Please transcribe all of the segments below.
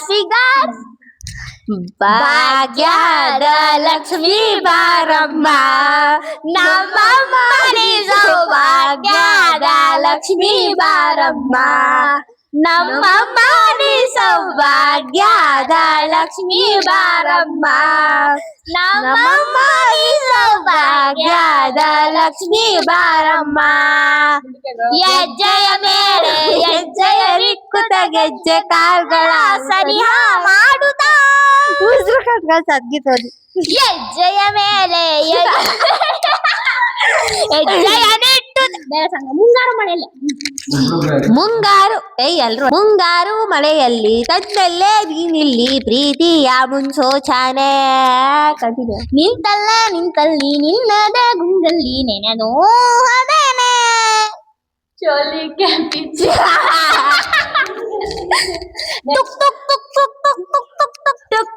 Cigar ಭಾಗ್ಯದ ಲಕ್ಷ್ಮಿ ಬಾರಮ್ಮ ನಮ್ಮ ಮನೆಯೋ ಭಾಗ್ಯದ ಲಕ್ಷ್ಮಿ ಬಾರಮ್ಮ ನಮ್ಮ ಮನೆ ಸೌಭಾಗ್ಯದ ಲಕ್ಷ್ಮಿ ಬಾರಮ್ಮ ನಮ್ಮ ಮನೆ ಸೌಭಾಗ್ಯದ ಲಕ್ಷ್ಮಿ ಬಾರಮ್ಮ ಯಜ್ಜಯ ಮೇಲೆ ಯಜ್ಜಯ ರಿಕ್ಕುತ ಗೆಜ್ಜೆ ಕಾಲ್ಗಳ ಸರಿಹ ಮಾಡುತ್ತಾ ಉಸಿರು ಕಟ್ಕೊಂಡು ಹೆಜ್ಜೆಯ ಮೇಲೆ ಹೆಜ್ಜೆಯ ಸಂಘ ಮುಂಗಾರು ಮಳೆಯಲ್ಲಿ. ಮುಂಗಾರು ಏಯ್ ಎಲ್ರು. ಮುಂಗಾರು ಮಳೆಯಲ್ಲಿ ತಂದಲ್ಲೇ ನೀನಿಲ್ಲಿ ಪ್ರೀತಿಯ ಮುನ್ಸೋಚಾನೆ. ಕಂಟಿನ್ಯೂ ನಿಂತಲ್ಲ ನಿಂತಲ್ಲಿ ನಿನ್ನದ ಗುಂಗಲ್ಲಿ ನೆನೆದು ಅದೇನೆ choli ಕ್ಯಾಪಿಚ್ಚ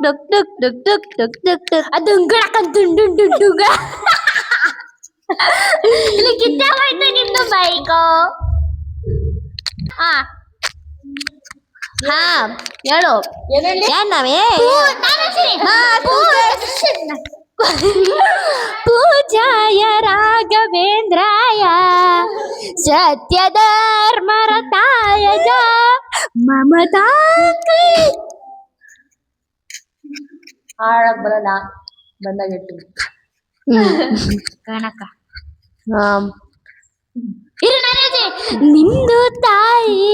duk duk duk duk duk duk duk. Aduh gerakan dung dung dung dung ಇಲ್ಲಿ ಕಿತ್ತೆ ಹೋಯ್ತು ನಿಮ್ದು ಬೈಕು ಹಾ ya ಹೇಳು ಏನ್ ನಾವೇ ಪೂಜಾಯ ರಾಘವೇಂದ್ರಾಯ ಸತ್ಯ Mama ಮಮತಾ ಹಾಳಾಗ್ ಬರಲ್ಲ. ಬಂದಾಗ ಇಟ್ಟು ಕಣಕ ನಿಂದು ತಾಯಿ.